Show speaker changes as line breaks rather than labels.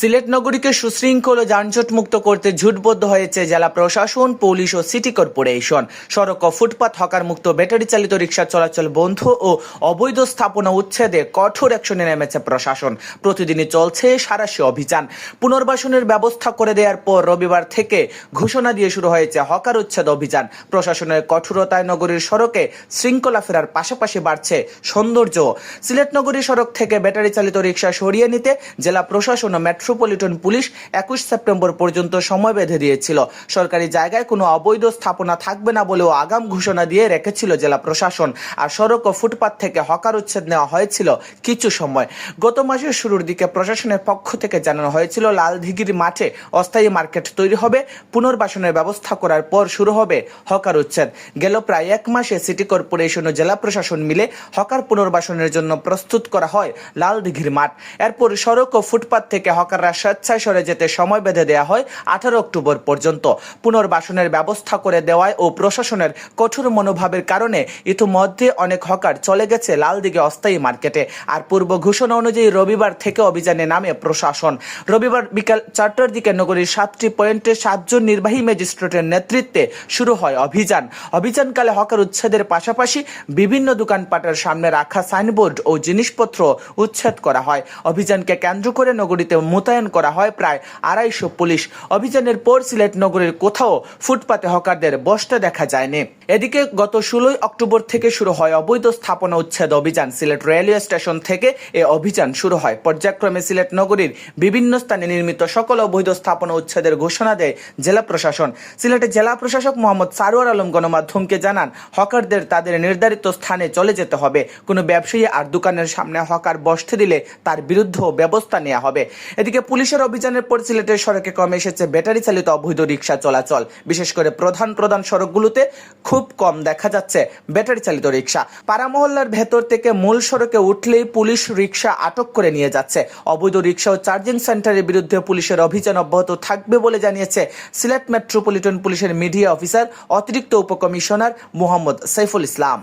সিলেট নগরীকে সুশৃঙ্খল ও যানজট মুক্ত করতে ঝুটবদ্ধ হয়েছে জেলা প্রশাসন, পুলিশ ও সিটি কর্পোরেশন। সড়ক ও ফুটপাত হকার মুক্ত ব্যাটারি চালিত রিক্সা চলাচল বন্ধ ও অবৈধ স্থাপনা উচ্ছেদে কঠোর অ্যাকশনে নেমেছে প্রশাসন। প্রতিদিনই চলছে সারাশি অভিযান। পুনর্বাসনের ব্যবস্থা করে দেওয়ার পর রবিবার থেকে ঘোষণা দিয়ে শুরু হয়েছে হকার উচ্ছেদ অভিযান। প্রশাসনের কঠোরতায় নগরীর সড়কে শৃঙ্খলা ফেরার পাশাপাশি বাড়ছে সৌন্দর্য। সিলেট নগরী সড়ক থেকে ব্যাটারি চালিত রিক্সা সরিয়ে নিতে জেলা প্রশাসন ও মেট্রোপলিটন পুলিশ একুশ সেপ্টেম্বর পর্যন্ত সময় বেঁধে দিয়েছিল। সরকারি জায়গায় কোনো অবৈধ স্থাপনা থাকবে না বলেও আগাম ঘোষণা দিয়ে রেখেছিল জেলা প্রশাসন। আর সড়ক ও ফুটপাত থেকে হকার উচ্ছেদ নেওয়া হয়েছিল কিছু সময়। গত মাসের শুরুর দিকে প্রশাসনের পক্ষ থেকে জানানো হয়েছিল লালদিঘির মাঠে অস্থায়ী মার্কেট তৈরি হবে, পুনর্বাসনের ব্যবস্থা করার পর শুরু হবে হকার উচ্ছেদ। গেল প্রায় এক মাসে সিটি কর্পোরেশন ও জেলা প্রশাসন মিলে হকার পুনর্বাসনের জন্য প্রস্তুত করা হয় লালদিঘির মাঠ। এরপর সড়ক ও ফুটপাত থেকে হকাররা স্বেচ্ছায় সরে যেতে সময় বেঁধে দেওয়া হয় আঠারো অক্টোবর পর্যন্ত। পুনর্বাসনের ব্যবস্থা করে দেওয়ায় ও প্রশাসনের কঠোর মনোভাবের কারণে ইতিমধ্যে অনেক হকার চলে গেছে লালদিঘি অস্থায়ী মার্কেটে। আর পূর্ব ঘোষণা অনুযায়ী রবিবার থেকে অভিযানে নামে প্রশাসন। রবিবার বিকাল চারটার দিকে নগরীর সাতটি পয়েন্টে সাতজন নির্বাহী ম্যাজিস্ট্রেটের নেতৃত্বে শুরু হয় অভিযান। অভিযানকালে হকার উচ্ছেদের পাশাপাশি বিভিন্ন দোকানপাটের সামনে রাখা সাইনবোর্ড ও জিনিসপত্র উচ্ছেদ করা হয়। অভিযানকে কেন্দ্র করে নগরীতে মোতায়েন করা হয় প্রায় আড়াইশো পুলিশ। অভিযানের পর সিলেট নগরীর কোথাও ফুটপাতে হকারদের বসতে দেখা যায়নি। এদিকে গত ষোলোই অক্টোবর থেকে শুরু হয় অবৈধ স্থাপনা উচ্ছেদ অভিযান। সিলেট রেলওয়ে স্টেশন থেকে এ অভিযান শুরু হয়। পর্যায়ক্রমে সিলেট নগরীর বিভিন্ন স্থানে নির্মিত সকল অবৈধ স্থাপনা উচ্ছেদের ঘোষণা দেয় জেলা প্রশাসন। সিলেটের জেলা প্রশাসক মোহাম্মদ সারোয়ার আলম গণমাধ্যমকে জানান, হকারদের তাদের নির্ধারিত স্থানে চলে যেতে হবে। কোনো ব্যবসায়ী আর দোকানের সামনে হকার বসতে দিলে তার বিরুদ্ধেও ব্যবস্থা নেওয়া হবে। এদিকে পুলিশের অভিযানের পর সিলেটের সড়কে কমে এসেছে ব্যাটারি চালিত অবৈধ রিক্সা চলাচল। বিশেষ করে প্রধান প্রধান সড়কগুলোতে খুব কম দেখা যাচ্ছে ব্যাটারি চালিত রিক্সা পাড়া মহল্লার ভেতর থেকে মূল সড়কে উঠলেই পুলিশ রিক্সা আটক করে নিয়ে যাচ্ছে। অবৈধ রিক্সা ও চার্জিং সেন্টারের বিরুদ্ধে পুলিশের অভিযান অব্যাহত থাকবে বলে জানিয়েছে সিলেট মেট্রোপলিটন পুলিশের মিডিয়া অফিসার, অতিরিক্ত উপকমিশনার মোহাম্মদ সাইফুল ইসলাম।